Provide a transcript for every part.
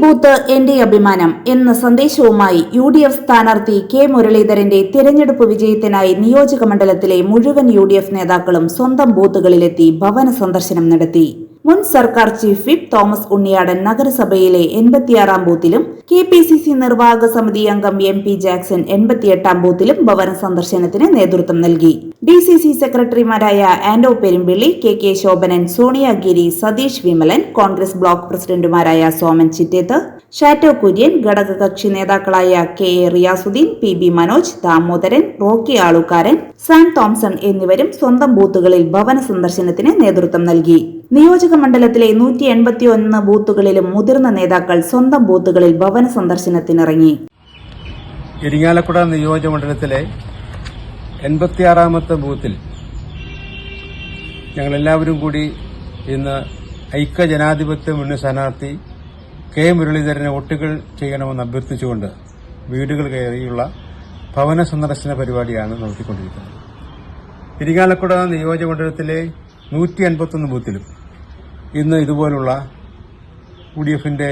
Booth എന്റെ അഭിമാനം എന്ന സന്ദേശവുമായി യു ഡി എഫ് സ്ഥാനാർത്ഥി കെ മുരളീധരന്റെ തിരഞ്ഞെടുപ്പ് വിജയത്തിനായി നിയോജക മണ്ഡലത്തിലെ മുഴുവൻ യു ഡി എഫ് നേതാക്കളും സ്വന്തം ബൂത്തുകളിലെത്തി ഭവന സന്ദർശനം നടത്തി. മുൻ സർക്കാർ ചീഫ് വിപ്പ് തോമസ് ഉണ്ണിയാടൻ നഗരസഭയിലെ എൺപത്തിയാറാം ബൂത്തിലും കെ പി സി സി നിർവാഹക സമിതി അംഗം എം പി ജാക്സൺ എൺപത്തിയെട്ടാം ബൂത്തിലും ഭവന സന്ദർശനത്തിന് നേതൃത്വം നൽകി. ഡി സി സി സെക്രട്ടറിമാരായ Anto Perumpilly K K Shobhanan Soniyagiri Satheesh Vimalan Congress block പ്രസിഡന്റുമാരായ സോമൻ ചിറ്റേത്ത് ഷാറ്റോ കുര്യൻ ഘടകകക്ഷി നേതാക്കളായ K A Riyasudheen P B Manoj Damodaran Rocky Alukaran Sam Thomson എന്നിവരും സ്വന്തം ബൂത്തുകളിൽ ഭവന സന്ദർശനത്തിന് നേതൃത്വം നൽകി. നിയോജക മണ്ഡലത്തിലെ നൂറ്റി എൺപത്തി ഒന്ന് ബൂത്തുകളിലും മുതിർന്ന നേതാക്കൾ സ്വന്തം ബൂത്തുകളിൽ ഭവന സന്ദർശനത്തിനിറങ്ങി. ഇരിങ്ങാലക്കുട നിയോജകമണ്ഡലത്തിലെ എൺപത്തിയാറാമത്തെ ബൂത്തിൽ ഞങ്ങളെല്ലാവരും കൂടി ഇന്ന് ഐക്യ ജനാധിപത്യ മുന്നണി സ്ഥാനാർത്ഥി കെ മുരളീധരനെ വോട്ടുകൾ ചെയ്യണമെന്ന് അഭ്യർത്ഥിച്ചുകൊണ്ട് വീടുകൾ കയറിയുള്ള ഭവന സന്ദർശന പരിപാടിയാണ് നടത്തിക്കൊണ്ടിരിക്കുന്നത്. ഇരിങ്ങാലക്കുട നിയോജകമണ്ഡലത്തിലെ നൂറ്റി അൻപത്തൊന്ന് ബൂത്തിലും ഇന്ന് ഇതുപോലുള്ള യു ഡി എഫിന്റെ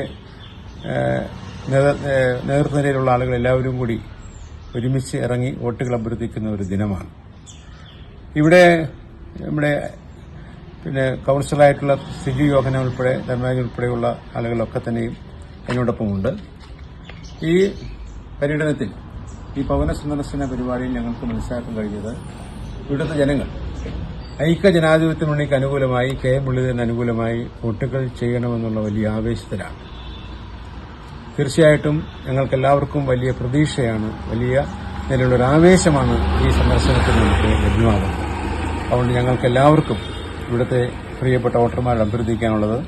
നേതൃനിരയിലുള്ള ആളുകൾ എല്ലാവരും കൂടി ഒരുമിച്ച് ഇറങ്ങി വോട്ടുകൾ അഭ്യർത്ഥിക്കുന്ന ഒരു ദിനമാണ്. ഇവിടെ നമ്മുടെ പിന്നെ കൗൺസിലറായിട്ടുള്ള സിജു യോഹന ഉൾപ്പെടെ ധർമ്മരാജൻ ഉൾപ്പെടെയുള്ള ആളുകളൊക്കെ തന്നെയും എന്നോടൊപ്പമുണ്ട് ഈ പര്യടനത്തിൽ ഈ പവന സന്ദർശന പരിപാടിയിൽ ഞങ്ങൾക്ക് മനസ്സിലാക്കാൻ കഴിഞ്ഞത് ഇവിടുത്തെ ജനങ്ങൾ ഐക്യ ജനാധിപത്യ മുന്നണിക്ക് അനുകൂലമായി കെ മുരളീധരന് അനുകൂലമായി വോട്ടുകൾ ചെയ്യണമെന്നുള്ള വലിയ ആവേശത്തിലാണ്. തീർച്ചയായിട്ടും ഞങ്ങൾക്ക് എല്ലാവർക്കും വലിയ പ്രതീക്ഷയാണ് വലിയ നിലയിലുള്ള ഒരു ആവേശമാണ് ഈ സന്ദർശനത്തിൽ നമുക്ക് ലഭ്യമാകുന്നത്. അതുകൊണ്ട് ഞങ്ങൾക്ക് എല്ലാവർക്കും ഇവിടുത്തെ പ്രിയപ്പെട്ട വോട്ടർമാരോട് അഭ്യർത്ഥിക്കാനുള്ളത്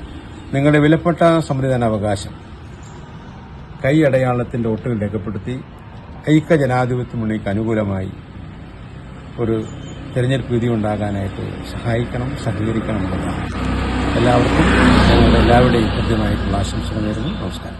നിങ്ങളുടെ വിലപ്പെട്ട സമ്മതിദാനാവകാശം കൈ അടയാളത്തിന്റെ വോട്ടുകൾ രേഖപ്പെടുത്തി ഐക്യ ജനാധിപത്യ മുന്നണിക്ക് അനുകൂലമായി ഒരു തെരഞ്ഞെടുപ്പ് വിധി ഉണ്ടാകാനായിട്ട് സഹായിക്കണം സഹകരിക്കണം എന്നുള്ളതാണ് എല്ലാവർക്കും ഞങ്ങളുടെ എല്ലാവരുടെയും കൃത്യമായിട്ടുള്ള ആശംസകൾ നേരുന്നു. നമസ്കാരം.